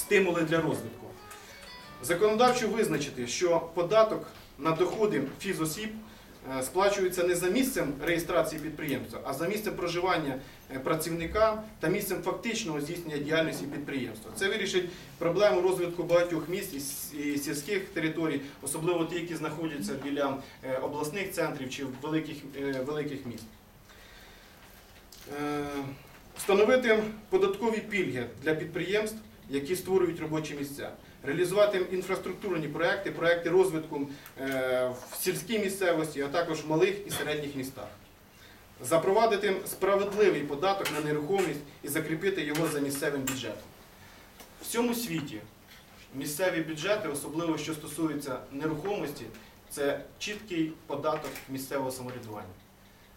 стимули для розвитку. Законодавчо визначити, що податок на доходи фізосіб е, сплачується не за місцем реєстрації підприємства, а за місцем проживання е, працівника та місцем фактичного здійснення діяльності підприємства. Це вирішить проблему розвитку багатьох міст і сільських територій, особливо ті, які знаходяться біля е, обласних центрів чи великих, великих міст. Встановити податкові пільги для підприємств, які створюють робочі місця, реалізувати інфраструктурні проекти, проекти розвитку е, в сільській місцевості, а також в малих і середніх містах. Запровадити справедливий податок на нерухомість і закріпити його за місцевим бюджетом. В всьому світі місцеві бюджети, особливо що стосується нерухомості, це чіткий податок місцевого самоврядування.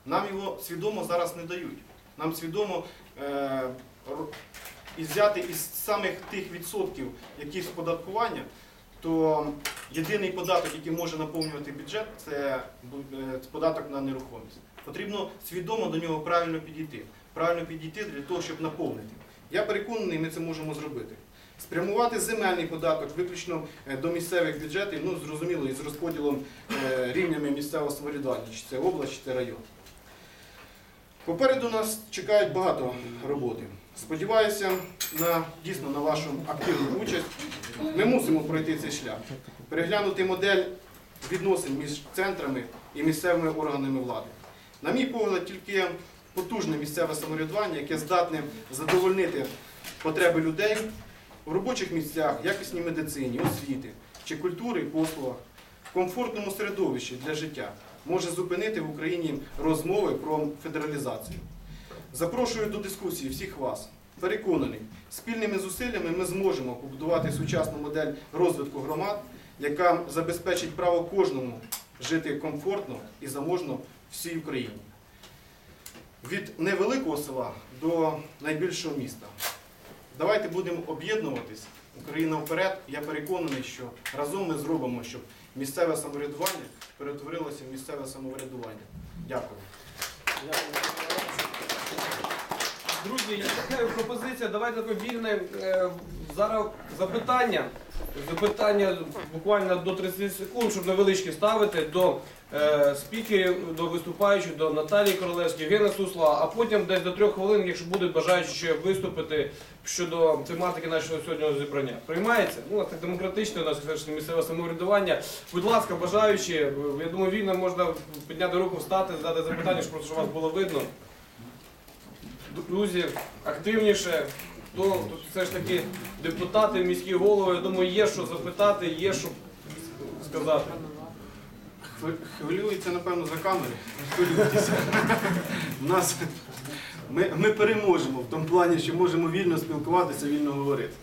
Нам його свідомо зараз не дають. Нам свідомо е, і взяти із самих тих відсотків якісь податкування, то єдиний податок, який може наповнювати бюджет, е, це податок на нерухомість. Потрібно свідомо до нього правильно підійти. Правильно підійти для того, щоб наповнити. Я переконаний, ми це можемо зробити. Спрямувати земельний податок виключно е, до місцевих бюджетів, ну зрозуміло, із розподілом е, рівнями місцевого самоврядування, чи це область, чи це район. Попереду нас чекають багато роботи. Сподіваюся на дійсно на вашу активну участь. Ми мусимо пройти цей шлях, переглянути модель відносин між центрами і місцевими органами влади. На мій погляд, тільки потужне місцеве самоврядування, яке здатне задовольнити потреби людей в робочих місцях, якісній медицині, освіти чи культури і послугах, в комфортному середовищі для життя, може зупинити в Україні розмови про федералізацію. Запрошую до дискусії всіх вас. Переконаний, спільними зусиллями ми зможемо побудувати сучасну модель розвитку громад, яка забезпечить право кожному жити комфортно і заможно всій Україні. Від невеликого села до найбільшого міста. Давайте будемо об'єднуватись. Україна вперед. Я переконаний, що разом ми зробимо, щоб місцеве самоврядування перетворилося в місцеве самоврядування. Дякую. Друзі, є така пропозиція, давайте вільне е, зараз запитання. Запитання буквально до 30 секунд, щоб невеличкі ставити до е, спікерів, до виступаючих, до Наталії Королевської, Євгена Суслова, а потім десь до трьох хвилин, якщо будуть бажаючі ще виступити щодо тематики нашого сьогоднішнього зібрання. Приймається? Ну, так демократичне у нас все місцеве самоврядування. Будь ласка, бажаючі, е, я думаю, вільно можна підняти руку, встати, задати запитання, щоб вас було видно. Друзі, активніше. То тут все ж таки депутати, міські голови, я думаю, є що запитати, є що сказати. Хвилюється, напевно, за камери. Хвилюйтеся. Нас ми, ми переможемо в тому плані, що можемо вільно спілкуватися, вільно говорити.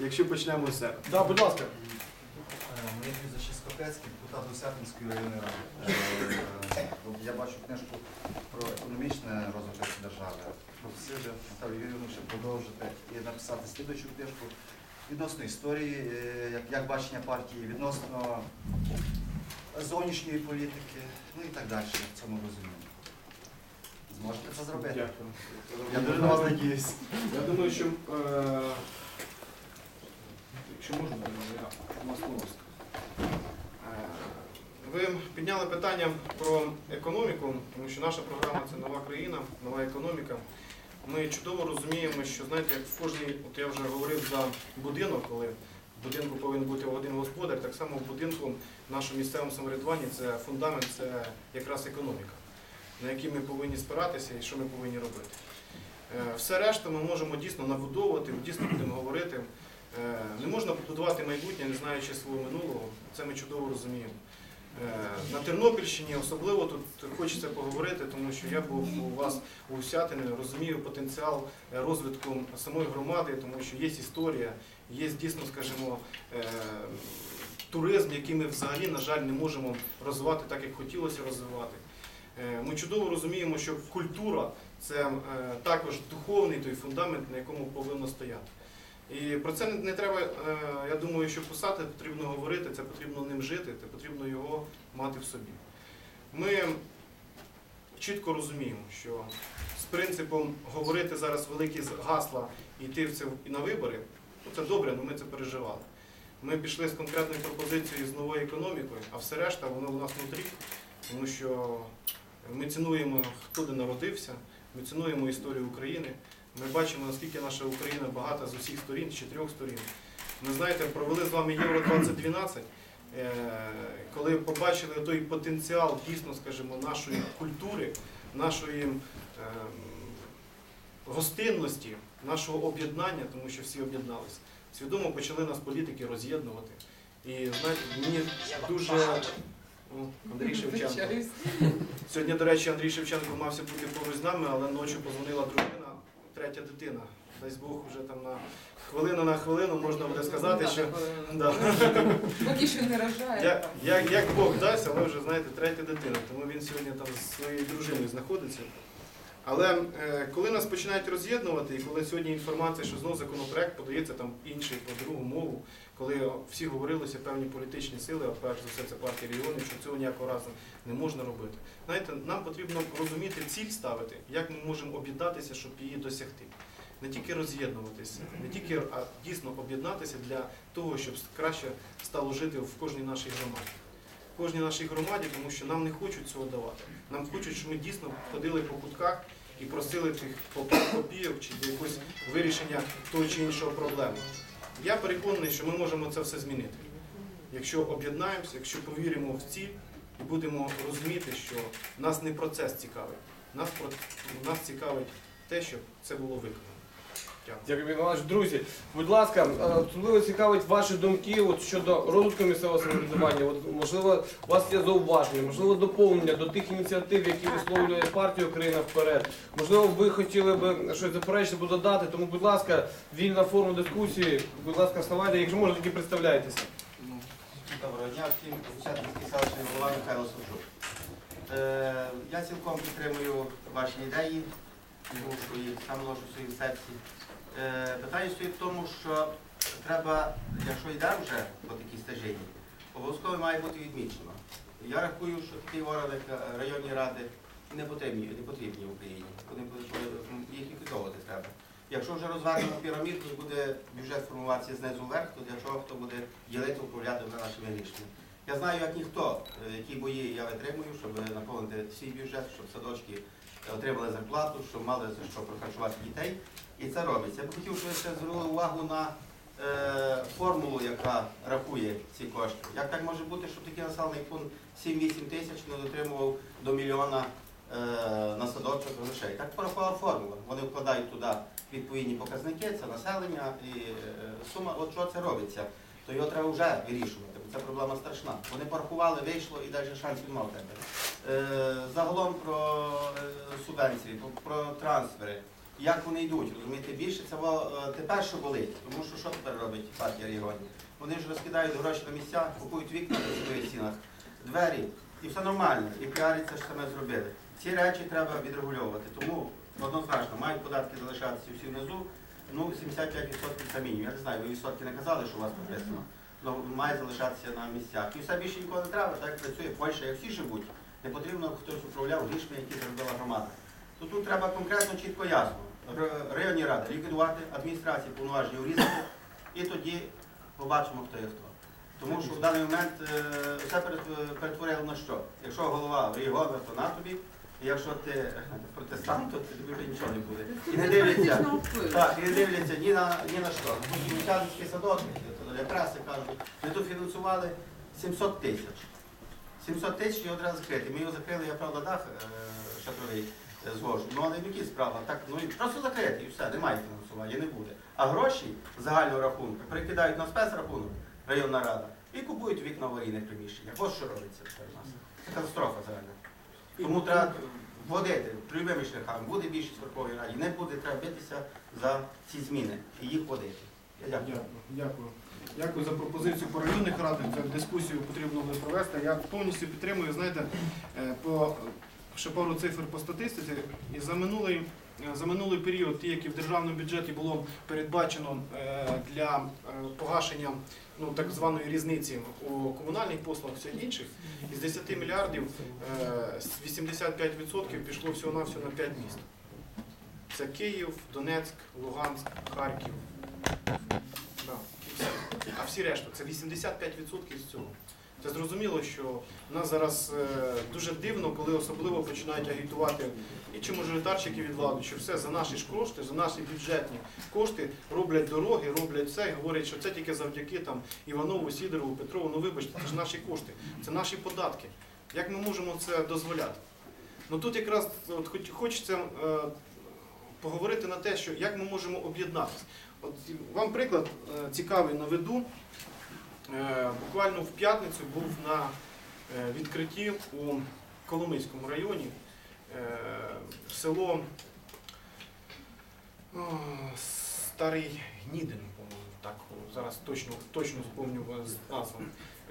Якщо почнемо з себе. Да, будь ласка. Е, Моє прізвище Скопецький, депутат Усятинської районної ради. Е, Я бачу книжку про економічне розвиток держави. Просив Наталію Юрійовну ще продовжити і написати слідуючу книжку відносно історії, е, як, як бачення партії, відносно зовнішньої політики, ну і так далі в цьому розумінні. Зможете це зробити? Дякую. Я дуже на вас надіюсь. Я думаю, що е, якщо можна, я скажу. Е, Ви підняли питання про економіку, тому що наша програма це нова країна, нова економіка. Ми чудово розуміємо, що знаєте, як в кожній, от я вже говорив за будинок, коли в будинку повинен бути один господар, так само в будинку в нашому місцевому самоврядуванні це фундамент, це якраз економіка, на якій ми повинні спиратися і що ми повинні робити. Е, Все решта ми можемо дійсно набудовувати, дійсно будемо говорити. Е, Не можна побудувати майбутнє, не знаючи свого минулого. Це ми чудово розуміємо. Е, На Тернопільщині особливо тут хочеться поговорити, тому що я був у вас у Сятині, розумію потенціал е, розвитку самої громади, тому що є історія, є дійсно, скажімо, е, туризм, який ми взагалі, на жаль, не можемо розвивати так, як хотілося розвивати. Ми чудово розуміємо, що культура це також духовний той фундамент, на якому повинно стояти. І про це не, треба, е, я думаю, що писати, потрібно говорити, це потрібно ним жити, це потрібно його мати в собі. Ми чітко розуміємо, що з принципом говорити зараз великі гасла і йти в це на вибори, Ну, це добре, але ми це переживали. Ми пішли з конкретною пропозицією з новою економікою, а все решта воно у нас внутрі, тому що ми цінуємо, хто де народився, ми цінуємо історію України. Ми бачимо, наскільки наша Україна багата з усіх сторін, з чотирьох сторін. Ми знаєте, провели з вами Євро 2012, е, коли побачили той потенціал дійсно, скажімо, нашої культури, нашої ем, гостинності, нашого об'єднання, тому що всі об'єдналися. Свідомо почали нас політики роз'єднувати. І знаєте, мені дуже О, Андрій Шевченко. Сьогодні, до речі, Андрій Шевченко мався бути поруч з нами, але ночі позвонила дружина, третя дитина. Дасть Бог вже там на хвилину на хвилину можна буде сказати, що да. Поки що не рожає. як, як, як Бог дасть, але вже знаєте, третя дитина. Тому він сьогодні там з своєю дружиною знаходиться. Але е, коли нас починають роз'єднувати, і коли сьогодні інформація, що знову законопроект подається там інший по другу мову, коли всі говорилися певні політичні сили, а перш за все це партія регіонів, що цього ніякого разу не можна робити. Знаєте, нам потрібно розуміти ціль ставити, як ми можемо об'єднатися, щоб її досягти. Не тільки роз'єднуватися, не тільки а дійсно об'єднатися для того, щоб краще стало жити в кожній нашій громаді. Кожній нашій громаді, тому що нам не хочуть цього давати. Нам хочуть, щоб ми дійсно ходили по кутках і просили тих копійок чи до якогось вирішення того чи іншого проблеми. Я переконаний, що ми можемо це все змінити. Якщо об'єднаємося, якщо повіримо в ціль і будемо розуміти, що нас не процес цікавить, нас, нас цікавить те, щоб це було виконано. Дякую. Іванович. Друзі, будь ласка, е, особливо цікавить ваші думки от, щодо розвитку місцевого самоврядування. От, можливо, у вас є зауваження, можливо, доповнення до тих ініціатив, які висловлює партія Україна вперед. Можливо, ви хотіли би щось заперечити або додати. Тому, будь ласка, вільна форма дискусії. Будь ласка, вставайте, якщо можна, тоді представляйтеся. Доброго дня всім, Шатинський селищний голова Михайло Сушук. Е, я цілком підтримую ваші ідеї, тому що їх сам ношу в своїм серці. Е, питання стоїть в тому, що треба, якщо йде вже по такій стежині, обов'язково має бути відмічено. Я рахую, що такі органи, районні ради, не потрібні, не потрібні в Україні. Будуть- їх ліквідовувати треба. Якщо вже розвернемо пірамідку і буде бюджет формуватися знизу вверх, то для чого хто буде ділити, управляти вже нашими рішеннями. Я знаю, як ніхто, е, які бої я витримую, щоб наповнити свій бюджет, щоб садочки отримали зарплату, щоб мали за що прохарчувати дітей. І це робиться. Я б хотів, щоб ви ще звернули увагу на е, формулу, яка рахує ці кошти. Як так може бути, щоб такий населений пункт 7-8 тисяч не дотримував до мільйона е, на грошей? Так порахувала формула. Вони вкладають туди відповідні показники, це населення і е, сума, от що це робиться, то його треба вже вирішувати, це проблема страшна. Вони порахували, вийшло і далі шансів немає в тебе. Загалом про е, субвенції, про, трансфери, як вони йдуть, розумієте, більше це е, тепер що болить, тому що що тепер робить партія регіонів? Вони ж розкидають гроші на місця, купують вікна на своїх стінах, двері, і все нормально, і піариться, що саме зробили. Ці речі треба відрегульовувати. Тому однозначно мають податки залишатися всі внизу. Ну, 75% це мінімум. Я не знаю, ви відсотки не казали, що у вас прописано. Ну, має залишатися на місцях. І все більше нікого не треба, так працює Польща, як всі живуть. Не потрібно хтось управляв грішми, які заробила громада. То тут треба конкретно, чітко ясно. Районні ради ліквідувати, адміністрації повноваження урізати, і тоді побачимо, хто є хто. Тому що в даний момент е, все перетворило на що? Якщо голова регіону, то на тобі, і якщо ти е, протестант, то тобі вже нічого не буде. І не дивляться. Так, і не дивляться ні на, ні на що. Мучанський садок, то для преси кажуть, ми тут фінансували 700 тисяч. 700 тисяч його треба закрити. Ми його закрили, я правда дах е, шатровий е. Ну але які справа? Так, ну і просто закрити і все, немає фінансування, не буде. А гроші загального рахунку перекидають на спецрахунок районна рада і купують вікна аварійних приміщеннях. Ось що робиться тепер у нас. Це катастрофа загальна. Тому треба вводити любими шляхами. Буде більшість в Верховній Раді, не буде, треба битися за ці зміни і їх вводити. Я дякую. Дякую. Дякую. За пропозицію по районних радах. Цю дискусію потрібно буде провести. Я повністю підтримую, знаєте, е, по ще пару цифр по статистиці. І за минулий, е, за минулий період, ті, які в державному бюджеті було передбачено е, для погашення ну, так званої різниці у комунальних послугах всіх інших, із 10 мільярдів е, 85% пішло всього-навсього на 5 міст. Це Київ, Донецьк, Луганськ, Харків. А всі решту це 85% з цього. Це зрозуміло, що в нас зараз е, дуже дивно, коли особливо починають агітувати і чи мажоритарщики від влади, що все за наші ж кошти, за наші бюджетні кошти роблять дороги, роблять все, і говорять, що це тільки завдяки там Іванову, Сідорову, Петрову. Ну вибачте, це ж наші кошти, це наші податки. Як ми можемо це дозволяти? Ну тут якраз от, хочеться е, поговорити на те, що як ми можемо об'єднатися. От вам приклад е, цікавий наведу. Е, буквально в п'ятницю був на е, відкритті у Коломийському районі село Старий Гнідин, так зараз точно, точно з назву.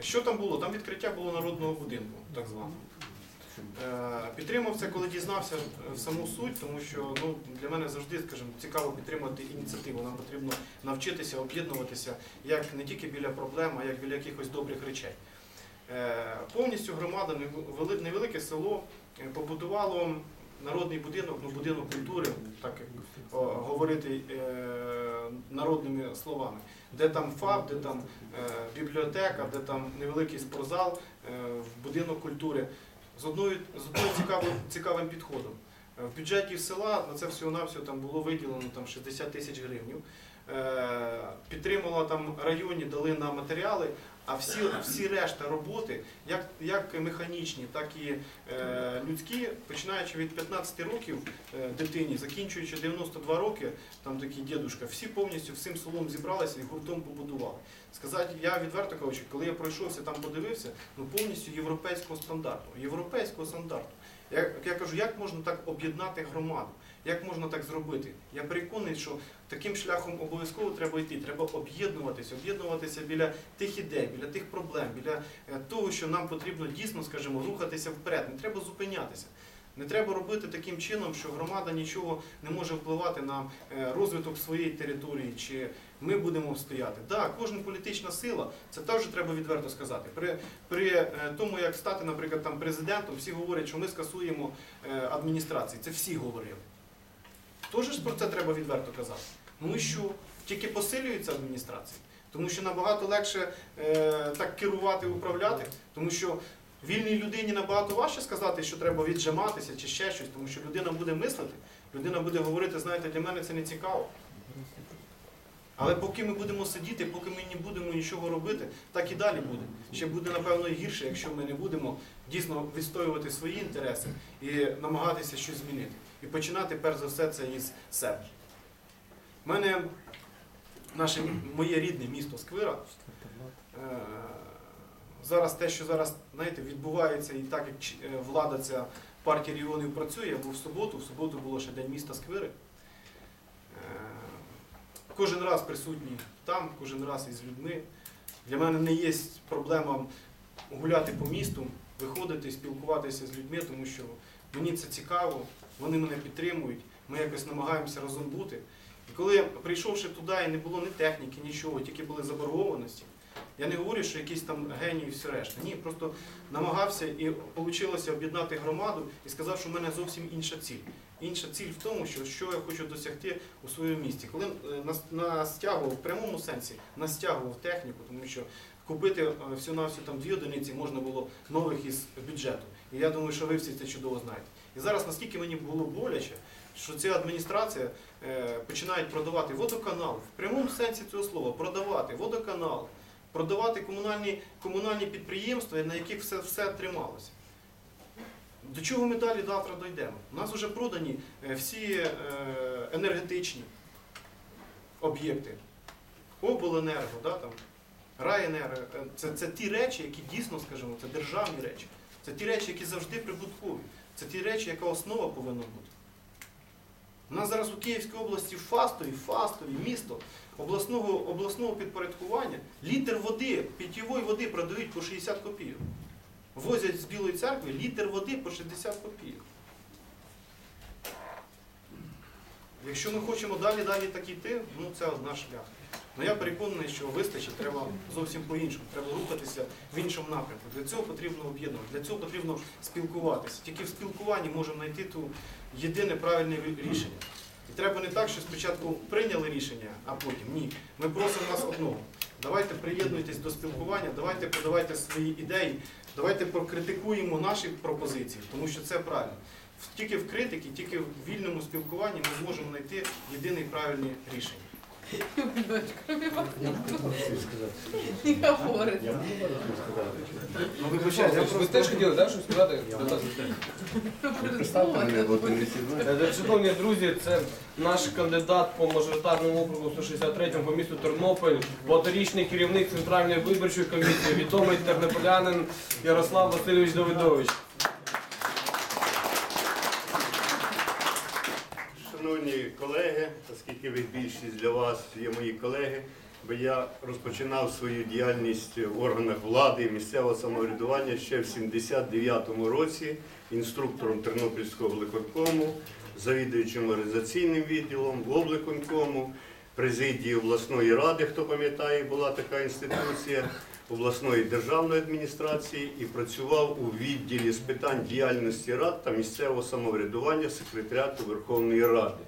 Що там було? Там відкриття було народного будинку, так званого. Е, Підтримав це, коли дізнався е, саму суть, тому що ну, для мене завжди, скажімо, цікаво підтримувати ініціативу. Нам потрібно навчитися об'єднуватися як не тільки біля проблем, а як біля якихось добрих речей. Е, Повністю громада, невелике село побудувало народний будинок, ну будинок культури, так як говорити народними словами, де там ФАБ, де там бібліотека, де там невеликий спортзал, будинок культури з одною з одною цікавим, цікавим підходом. Е, В бюджеті села на це всього-навсього там було виділено там 60 тисяч гривень. Підтримала там районі, дали на матеріали, а всі, всі решта роботи, як, як механічні, так і е, людські, починаючи від 15 років е, дитині, закінчуючи 92 роки, там такий дідушка, всі повністю всім селом зібралися і гуртом побудували. Сказати, я відверто кажучи, коли я пройшовся там, подивився, ну повністю європейського стандарту. Європейського стандарту. Я, я кажу, як можна так об'єднати громаду? Як можна так зробити? Я переконаний, що таким шляхом обов'язково треба йти. Треба об'єднуватися, об'єднуватися біля тих ідей, біля тих проблем, біля е, того, що нам потрібно дійсно, скажімо, рухатися вперед. Не треба зупинятися. Не треба робити таким чином, що громада нічого не може впливати на е, розвиток своєї території, чи ми будемо стояти. Так, кожна політична сила, це теж треба відверто сказати. При, при е, тому, як стати, наприклад, там президентом, всі говорять, що ми скасуємо адміністрації. Це всі говорили. Тож ж про це треба відверто казати. Ну і що? Тільки посилюється адміністрація. Тому що набагато легше е, так керувати, управляти, тому що вільній людині набагато важче сказати, що треба віджиматися чи ще щось, тому що людина буде мислити, людина буде говорити, знаєте, для мене це не цікаво. Але поки ми будемо сидіти, поки ми не будемо нічого робити, так і далі буде. Ще буде, напевно, гірше, якщо ми не будемо дійсно відстоювати свої інтереси і намагатися щось змінити. І починати, перш за все, це із себе. У мене наше, моє рідне місто Сквира. е, Зараз те, що зараз знаєте, відбувається, і так як е, влада ця партія регіонів працює, я був в суботу, в суботу було ще День міста Сквири. Е, Кожен раз присутній там, кожен раз із людьми. Для мене не є проблема гуляти по місту, виходити, спілкуватися з людьми, тому що мені це цікаво, вони мене підтримують, ми якось намагаємося разом бути. І коли прийшовши туди і не було ні техніки, нічого, тільки були заборгованості, я не говорю, що якийсь там геній і все решта. Ні, просто намагався і вийшло об'єднати громаду і сказав, що в мене зовсім інша ціль. Інша ціль в тому, що, що я хочу досягти у своєму місті. Коли е, нас, настягував в прямому сенсі, настягував техніку, тому що купити всю на всю там дві одиниці можна було нових із бюджету. І я думаю, що ви всі це чудово знаєте. І зараз наскільки мені було боляче, що ця адміністрація е, починає продавати водоканал в прямому сенсі цього слова, продавати водоканал, продавати комунальні, комунальні підприємства, на яких все, все трималося. До чого ми далі завтра дійдемо? У нас вже продані е, всі е, енергетичні об'єкти. Обленерго, да, там, райенерго. Це, це ті речі, які дійсно, скажімо, це державні речі. Це ті речі, які завжди прибуткові. Це ті речі, яка основа повинна бути. У нас зараз у Київській області фастові, фастові місто обласного, обласного підпорядкування. Літр води, питьової води продають по 60 копійок. Возять з Білої церкви літр води по 60 копійок. Якщо ми хочемо далі далі так йти, ну це наш шлях. Ну я переконаний, що вистачить, треба зовсім по-іншому. Треба рухатися в іншому напрямку. Для цього потрібно об'єднувати, для цього потрібно спілкуватися. Тільки в спілкуванні можемо знайти ту єдине правильне рішення. І треба не так, що спочатку прийняли рішення, а потім ні. Ми просимо вас одного. давайте приєднуйтесь до спілкування, давайте подавайте свої ідеї, давайте покритикуємо наші пропозиції, тому що це правильно. Тільки в критиці, тільки в вільному спілкуванні ми зможемо знайти єдине правильне рішення. Кроме вас не говорить. Ви теж хотіли, так, щось сказати? Е, Шановні друзі, це наш кандидат по мажоритарному округу 163 по місту Тернопіль, багаторічний керівник Центральної виборчої комісії, відомий тернополянин Ярослав Васильович Давидович. Шановні колеги, оскільки ви більшість для вас є мої колеги, бо я розпочинав свою діяльність в органах влади і місцевого самоврядування ще в 79-му році інструктором Тернопільського виконкому, завідуючим організаційним відділом, в обликонкому, президії обласної ради, хто пам'ятає, була така інституція, обласної державної адміністрації і працював у відділі з питань діяльності рад та місцевого самоврядування секретаріату Верховної Ради.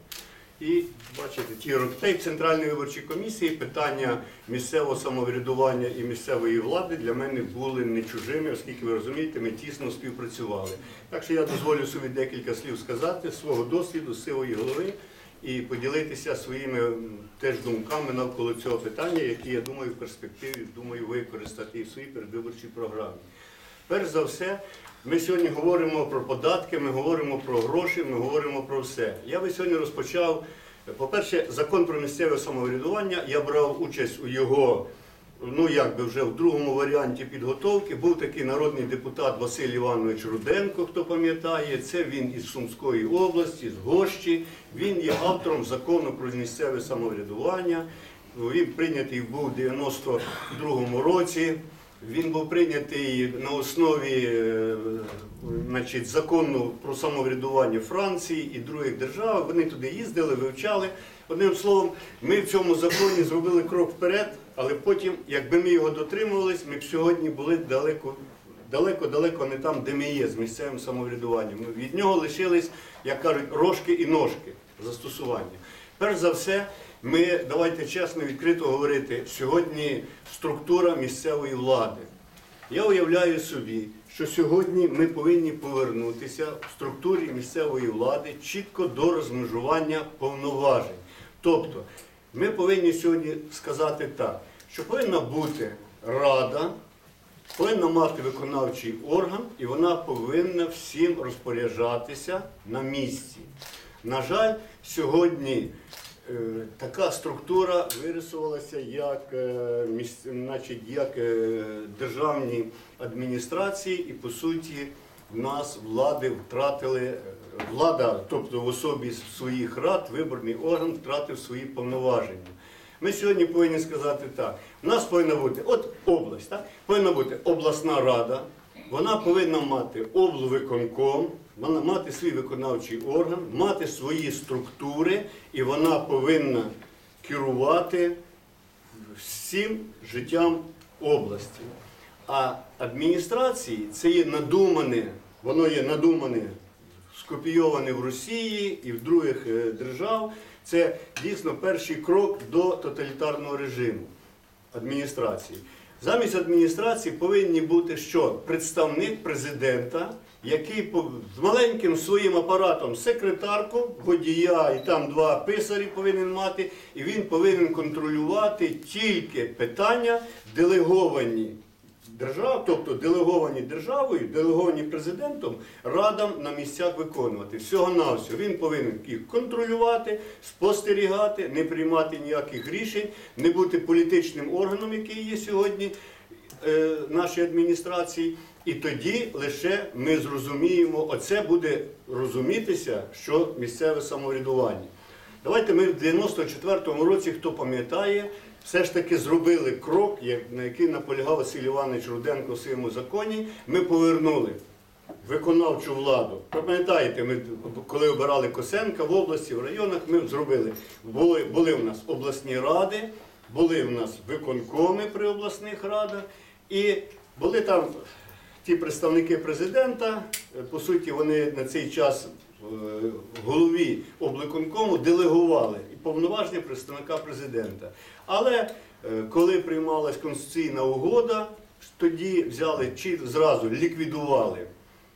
І бачите, ті роки та й в Центральній виборчій комісії питання місцевого самоврядування і місцевої влади для мене були не чужими, оскільки ви розумієте, ми тісно співпрацювали. Так що я дозволю собі декілька слів сказати з свого досвіду, з сивої голови і поділитися своїми теж думками навколо цього питання, які я думаю в перспективі думаю використати і в своїй передвиборчій програмі. Перш за все, ми сьогодні говоримо про податки, ми говоримо про гроші, ми говоримо про все. Я би сьогодні розпочав. По-перше, закон про місцеве самоврядування. Я брав участь у його, ну як би вже в другому варіанті підготовки. Був такий народний депутат Василь Іванович Руденко, хто пам'ятає. Це він із Сумської області, з Гощі. Він є автором закону про місцеве самоврядування. Він прийнятий був у 92-му році. Він був прийнятий на основі е, значить, закону про самоврядування Франції і других держав. Вони туди їздили, вивчали. Одним словом, ми в цьому законі зробили крок вперед, але потім, якби ми його дотримувались, ми б сьогодні були далеко. Далеко-далеко не там, де ми є, з місцевим самоврядуванням. Ми Від нього лишились, як кажуть, рожки і ножки застосування. Перш за все, ми, давайте чесно, відкрито говорити, сьогодні структура місцевої влади. Я уявляю собі, що сьогодні ми повинні повернутися в структурі місцевої влади чітко до розмежування повноважень. Тобто, ми повинні сьогодні сказати так, що повинна бути рада, повинна мати виконавчий орган, і вона повинна всім розпоряджатися на місці. На жаль, сьогодні е, така структура вирисувалася як, е, міс- значить, як е, державні адміністрації, і по суті в нас влади втратили, е, влада, тобто в особі своїх рад, виборний орган втратив свої повноваження. Ми сьогодні повинні сказати так. У нас повинна бути от область, так? повинна бути обласна рада, вона повинна мати облвиконком, вона мати свій виконавчий орган, мати свої структури, і вона повинна керувати всім життям області. А адміністрації це є надумане, воно є надумане, скопійоване в Росії і в других е, держав. Це дійсно перший крок до тоталітарного режиму адміністрації. Замість адміністрації повинні бути що? Представник президента, який з маленьким своїм апаратом секретарку, водія і там два писарі повинен мати, і він повинен контролювати тільки питання делеговані держав, тобто делеговані державою, делеговані президентом, радам на місцях виконувати. Всього навсього він повинен їх контролювати, спостерігати, не приймати ніяких рішень, не бути політичним органом, який є сьогодні е, нашій адміністрації. І тоді лише ми зрозуміємо, оце буде розумітися, що місцеве самоврядування. Давайте ми в 94-му році, хто пам'ятає, все ж таки зробили крок, на який наполягав Василь Іванович Руденко в своєму законі. Ми повернули виконавчу владу. Пам'ятаєте, ми коли обирали Косенка в області, в районах, ми зробили. Були, були в нас обласні ради, були в нас виконкоми при обласних радах, і були там ті представники президента, по суті, вони на цей час е, голові обликонкому делегували повноваження представника президента. Але Е, Коли приймалась конституційна угода, тоді взяли чи зразу ліквідували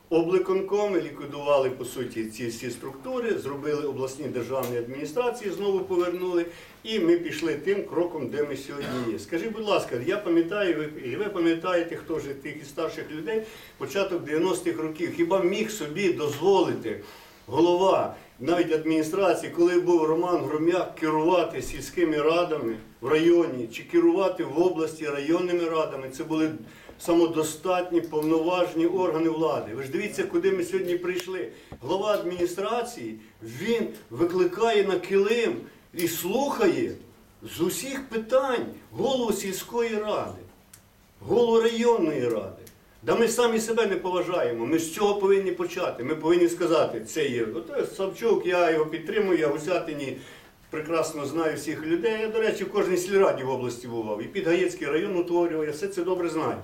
обликонкоми, ліквідували по суті ці всі структури, зробили обласні державні адміністрації, знову повернули, і ми пішли тим кроком, де ми сьогодні є. Скажіть, будь ласка, я пам'ятаю, і ви пам'ятаєте, хто вже тих із старших людей, початок 90-х років, хіба міг собі дозволити голова навіть адміністрації, коли був Роман Громяк, керувати сільськими радами в районі чи керувати в області районними радами, це були самодостатні повноважні органи влади. Ви ж дивіться, куди ми сьогодні прийшли. Глава адміністрації він викликає на килим і слухає з усіх питань голову сільської ради, голову районної ради. Да ми самі себе не поважаємо. Ми з цього повинні почати. Ми повинні сказати, це є. Ото Савчук, я його підтримую, я в Усятині прекрасно знаю всіх людей. Я, до речі, в кожній сільраді в області бував. І Підгаєцький район утворював, я все це добре знаю.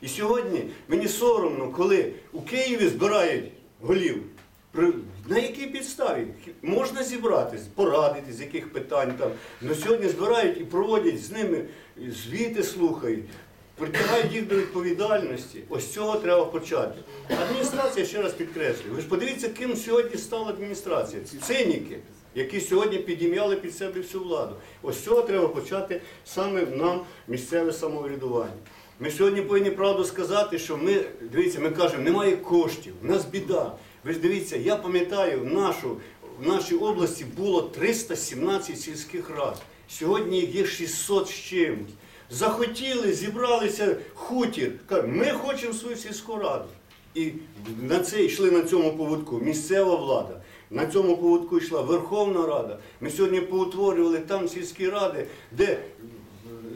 І сьогодні мені соромно, коли у Києві збирають голів. На якій підставі можна зібратись, порадити, з яких питань там. Но сьогодні збирають і проводять з ними звіти слухають, притягають їх до відповідальності. Ось цього треба почати. Адміністрація, ще раз підкреслюю, ви ж подивіться, ким сьогодні стала адміністрація. Ці Циніки, які сьогодні підім'яли під себе всю владу. Ось цього треба почати саме нам місцеве самоврядування. Ми сьогодні повинні правду сказати, що ми, дивіться, ми кажемо, немає коштів, в нас біда. Ви ж дивіться, я пам'ятаю, нашу, в нашій області було 317 сільських рад. Сьогодні їх є 600 з чимось. Захотіли, зібралися хутір. Кажуть, ми хочемо свою сільську раду. І на це йшли на цьому поводку місцева влада. На цьому поводку йшла Верховна Рада. Ми сьогодні поутворювали там сільські ради, де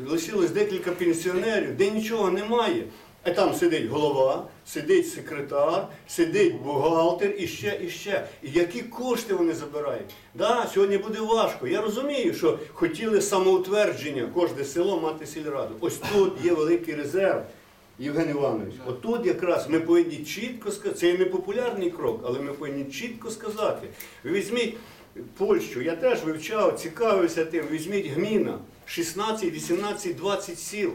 лишилось декілька пенсіонерів, де нічого немає. А там сидить голова, сидить секретар, сидить бухгалтер і ще, і ще. І які кошти вони забирають? Да, сьогодні буде важко. Я розумію, що хотіли самоутвердження, кожне село мати сільраду. Ось тут є великий резерв. Євген Іванович, отут якраз ми повинні чітко сказати, це і не популярний крок, але ми повинні чітко сказати. Ви візьміть Польщу, я теж вивчав, цікавився тим, візьміть гміна, 16, 18, 20 сіл,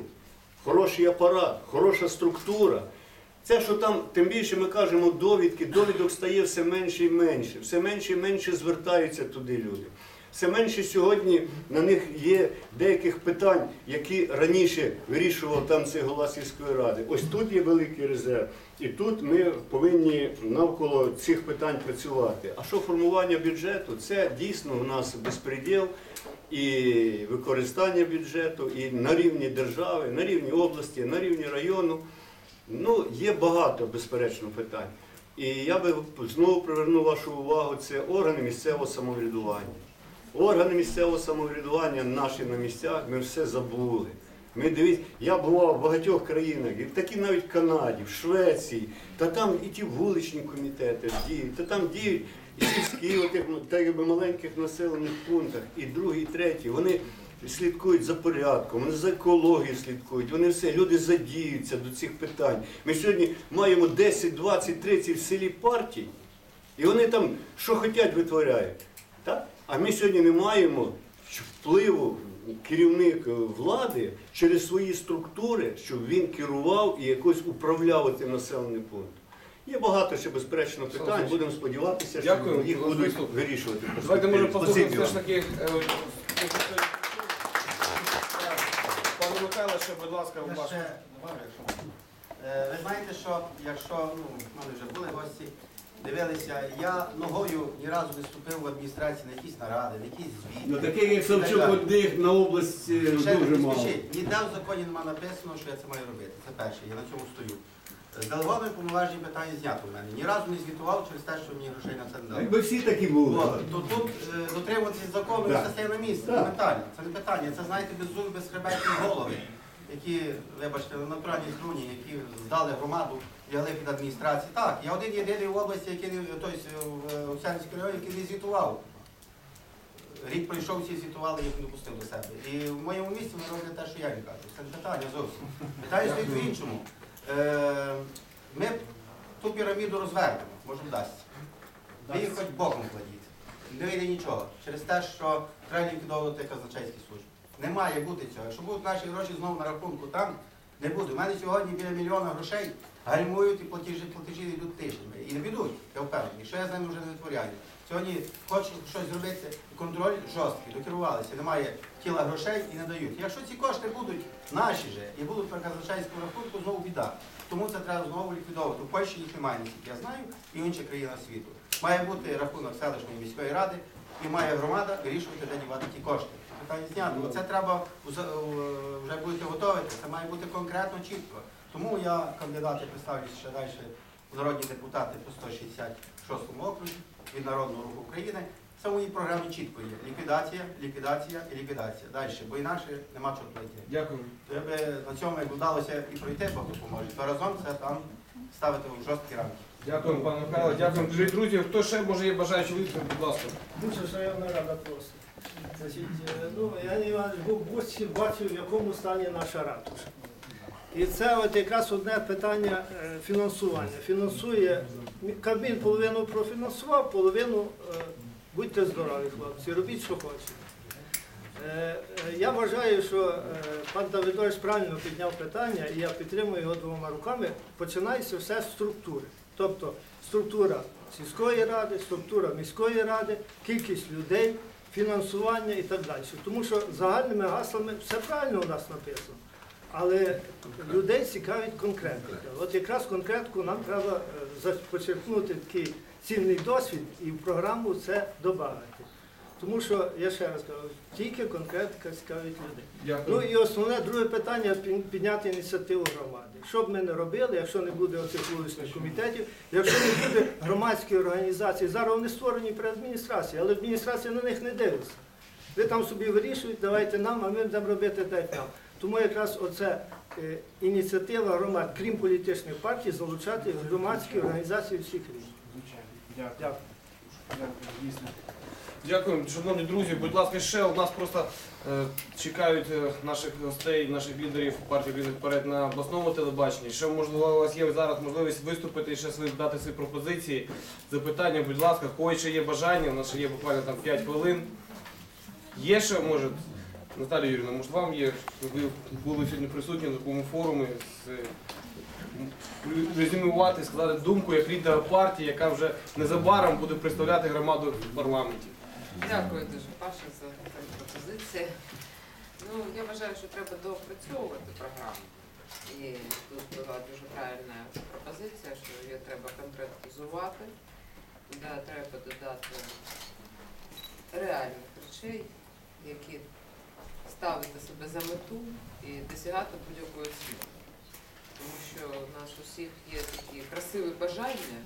хороший апарат, хороша структура. Це, що там, тим більше ми кажемо довідки, довідок стає все менше і менше, все менше і менше звертаються туди люди. Все менше сьогодні на них є деяких питань, які раніше вирішував там цей голова сільської ради. Ось тут є великий резерв, і тут ми повинні навколо цих питань працювати. А що формування бюджету? Це дійсно у нас безпреділ і використання бюджету, і на рівні держави, на рівні області, на рівні району. Ну, є багато, безперечно, питань. І я би знову привернув вашу увагу, це органи місцевого самоврядування. Органи місцевого самоврядування наші на місцях, ми все забули. Ми дивіться, я бував в багатьох країнах, і в такій навіть Канаді, в Швеції, та там і ті вуличні комітети діють, та там діють і сільські, отих, ну, так якби маленьких населених пунктах, і другі, і треті. Вони слідкують за порядком, вони за екологією слідкують, вони все, люди задіються до цих питань. Ми сьогодні маємо 10, 20, 30 в селі партій, і вони там що хочуть витворяють. Так? А ми сьогодні не маємо впливу керівник влади через свої структури, щоб він керував і якось управляв цим населеним пунктом. Є багато ще безперечно питань. Будемо сподіватися, що Дякую. їх Вас будуть виступ. вирішувати. Давайте може послухаємо все ж таки. е, Пане Михайло, ще, будь ласка, якщо можна. Е, Ви знаєте, що якщо ну, в мене вже були гості, дивилися, я ногою ні разу не вступив в адміністрації на якісь наради, на якісь звіти. Ну таких як Савчук одних на область е, Ще дуже мало. спішіть. Ніде в законі немає написано, що я це маю робити. Це перше, я на цьому стою. З делегованими повноважені питання знято в мене. Ні разу не звітував через те, що мені грошей на це не дали. Якби всі такі були. От, То тут е, дотримуватися закону і Так. все стає на місце. Так. Це питання. Це не питання. Це знаєте, беззубі, безхребетні голови, які, вибачте, на натуральній струні, які здали громаду, лягли під адміністрацію. Так, я один єдиний в області, який не тобто, в Овсянській районі, який не звітував. Рік пройшов, всі звітували, їх не допустив до себе. І в моєму місці вони роблять те, що я їм кажу. Це не питання зовсім. Питання стоїть в іншому. Е, Ми ту піраміду розвернемо, може вдасться. Ви їх хоч боком кладіть. Не вийде нічого. Через те, що треба ліквідовувати казначейські служби. Не має бути цього. Якщо будуть наші гроші знову на рахунку там, не буде. У мене сьогодні біля мільйона грошей гальмують і платежі, платежі йдуть тижнями. І не підуть, я впевнений, що я з ними вже не витворяю. Сьогодні хочу щось зробити, контроль жорсткий, докерувалися, немає тіла грошей і не дають. Якщо ці кошти будуть наші же і будуть на казначейському рахунку, знову біда. Тому це треба знову ліквідовувати. У Польщі їх немає, наскільки я знаю, і в інших країнах світу. Має бути рахунок селищної міської ради і має громада вирішувати, де дівати ті кошти. Питання знято. Це треба вже будете готові, це має бути конкретно, чітко. Тому я кандидати представлюсь ще далі народні депутати по 166 окрузі від Народного руху України. Це в моїй програмі чітко є. Ліквідація, ліквідація і ліквідація. Далі, бо інакше нема чого пройти. Дякую. Я би на цьому як вдалося і пройти, Бог допоможе. То разом це там ставити в жорсткі рамки. Дякую, пане Михайло. Дякую, дорогі друзі. Хто ще може є бажаючи виступити, будь ласка. Дуже шановна рада просто. Значить, е, ну, я не Іванович був бачив, в якому стані наша ратуша. І це от якраз одне питання е, фінансування. Фінансує Кабмін половину профінансував, половину е, будьте здорові, хлопці, робіть, що хочете. Е, Я вважаю, що пан Давидович правильно підняв питання, і я підтримую його двома руками. Починається все з структури. Тобто структура сільської ради, структура міської ради, кількість людей, фінансування і так далі. Тому що загальними гаслами все правильно у нас написано. Але людей цікавить конкретика. От якраз конкретку нам треба е, почерпнути такий цінний досвід і в програму це додати. Тому що, я ще раз кажу, тільки конкретика цікавить людей. Ну і основне друге питання підняти ініціативу громади. Що б ми не робили, якщо не буде оцих вуличних комітетів, якщо не буде громадської організації, зараз вони створені при адміністрації, але адміністрація на них не дивиться. Ви там собі вирішують, давайте нам, а ми будемо робити дайте нам. Тому якраз оце е, ініціатива громад, крім політичних партій, залучати громадські організації всіх рівнів. Дякую. Дякую. Шановні друзі. Будь ласка, ще у нас просто е, чекають е, наших гостей, наших лідерів партії «Різних вперед на обласному телебаченні. Ще можливо у вас є зараз можливість виступити і ще дати свої пропозиції, запитання. Будь ласка, кого ще є бажання. У нас ще є буквально там 5 хвилин. Є ще, може, Наталія Юрійовна, може вам є, ви були сьогодні присутні на такому форумі з резюмувати, сказати думку як лідера партії, яка вже незабаром буде представляти громаду в парламенті. Дякую дуже, Паша, за такі пропозиції. Ну, я вважаю, що треба доопрацьовувати програму. І тут була дуже правильна пропозиція, що її треба конкретизувати. Да, треба додати реальних речей, які ставити себе за мету і досягати будь-якої світу, Тому що у нас усіх є такі красиві бажання,